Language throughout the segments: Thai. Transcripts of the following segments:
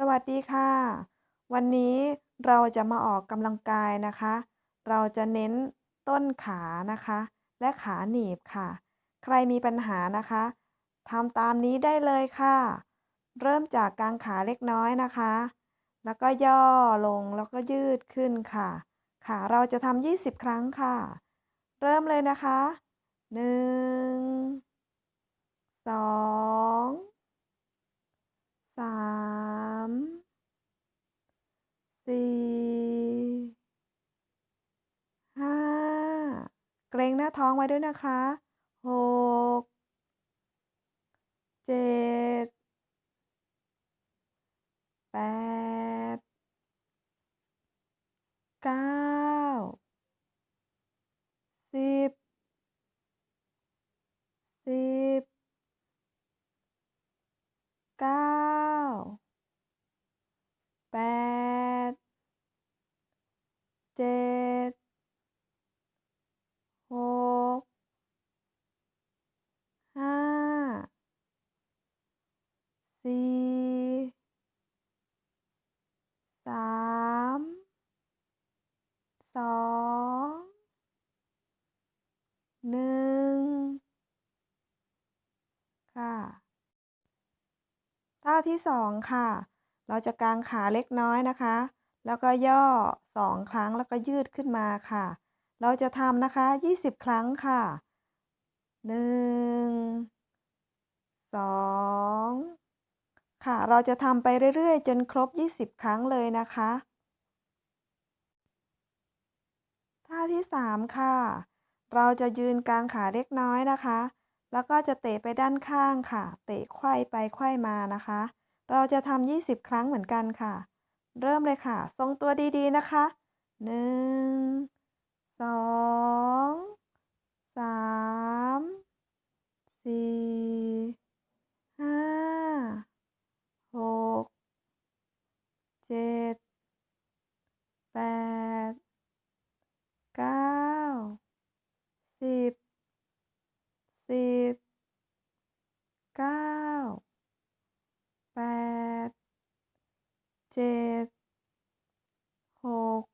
สวัสดีค่ะ วันนี้เราจะมาออกกำลังกายนะคะ เราจะเน้นต้นขานะคะ และขาหนีบค่ะ ใครมีปัญหานะคะทำตามนี้ได้เลยค่ะ เริ่มจากกางขาเล็กน้อยนะคะ แล้วก็ย่อลงแล้วก็ยืดขึ้นค่ะขาเราจะทำ20 ครั้งค่ะ เริ่มเลยนะคะ 1 2 3 4 5 เกร็ งหน้าท้องไว้ด้วยนะคะหกเจ็ดแปดเก้า 10 10 9 8 7 6 5 4 3 2 1 ค่ะ ท่าที่2ค่ะ เราจะกางขาเล็กน้อยนะคะ แล้วก็ย่อ2ครั้งแล้วก็ยืดขึ้นมาค่ะ เราจะทำนะคะ 20 ครั้งค่ะ1 2ค่ะ เราจะทำไปเรื่อยๆ จนครบ 20 ครั้งเลยนะคะ ท่าที่ 3 ค่ะ เราจะยืนกลางขาเล็กน้อยนะคะ แล้วก็จะเตะไปด้านข้างค่ะ เตะไขว้ไปไขว้มานะคะ เราจะทำ20 ครั้งเหมือนกันค่ะ เริ่มเลยค่ะ ทรงตัวดีๆนะคะ 1 2 3 4 5 6 7 8 9 10 10 9 8 7 6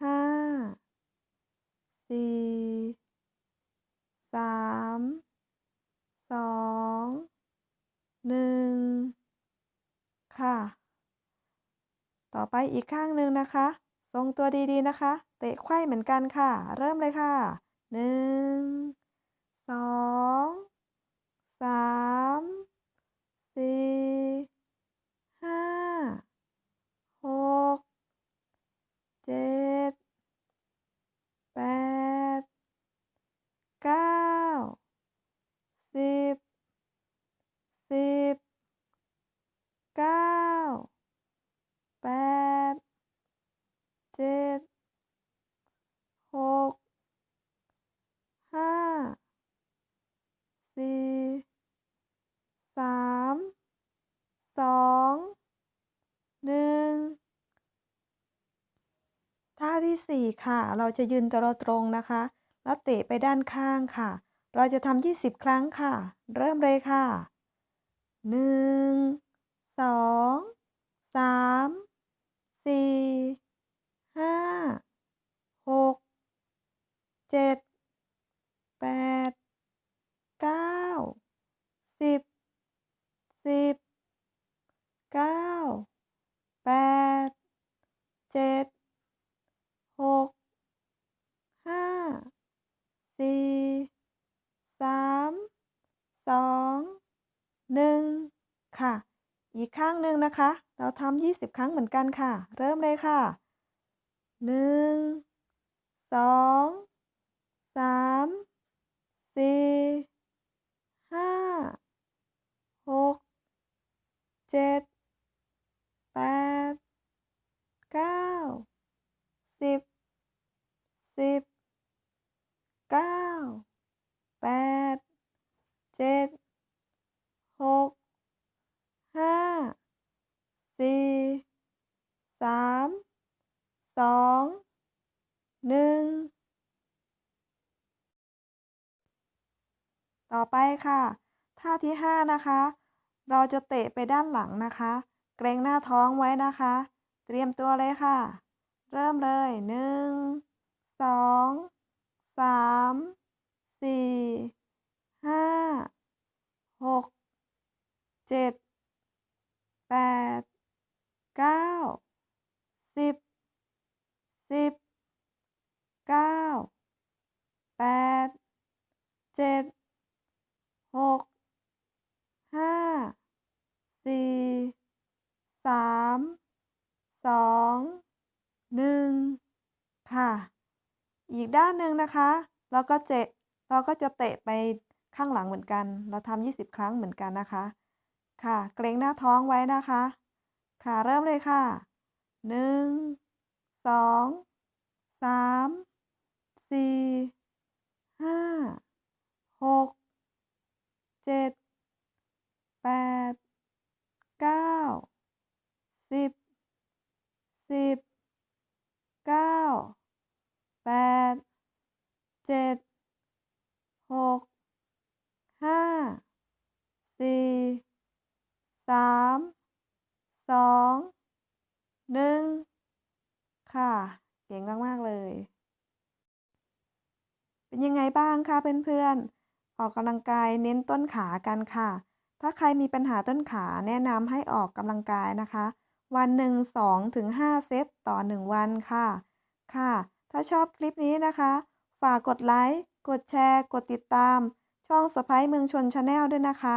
5 4 3 2 1 ค่ะ ต่อไปอีกข้างหนึ่งนะคะ ทรงตัวดีๆนะคะ เตะไขว้เหมือนกันค่ะ เริ่มเลยค่ะ1 2 3 4 5 6 7 8 9 10 10 9 8 7 6 5 4 3 2 1 ที่ 4 ค่ะ เราจะยืนตัวตรงนะคะ แล้วเตะไปด้านข้างค่ะ เราจะทำ20 ครั้งค่ะ เริ่มเลยค่ะ 1 2 3 4 5 6 7 8 9 10 10 9 8 7 6 5 4 3 2 1 ค่ะ อีกข้างหนึ่งนะคะ เราทำ20 ครั้งเหมือนกันค่ะ เริ่มเลยค่ะ 1 2 3 4 5 6 7 8 9 10 10 9 8 7 6 5 4 3 2 1 ต่อไปค่ะ ท่าที่ 5 นะคะ เราจะเตะไปด้านหลังนะคะ เกรงหน้าท้องไว้นะคะ เตรียมตัวเลยค่ะ เริ่มเลย 1 2 3 4 5 6 7 8 9 10 10 9 8 7 6 5 4 3 2 1ค่ะ อีกด้านหนึ่งนะคะเราก็เจะเราก็จะเตะไปข้างหลังเหมือนกัน เราทำ20 ครั้งเหมือนกันนะคะ ค่ะ เกรงหน้าท้องไว้นะคะ ค่ะเริ่มเลยค่ะ1 2 3 4 5 6 7 8 9 10 10 9 8 7 6 5 4 3 2 1ค่ะ เก่งมากๆเลย เป็นยังไงบ้างคะเพื่อนๆ ออกกำลังกายเน้นต้นขากันค่ะ ถ้าใครมีปัญหาต้นขาแนะนำให้ออกกำลังกายนะคะ วันหนึ่ง2-5เซตต่อ1วันค่ะ ค่ะ ถ้าชอบคลิปนี้นะคะ ฝากกดไลค์ กดแชร์ กดติดตาม ช่องสะพ้ายเมืองชนชาแนลด้วยนะคะ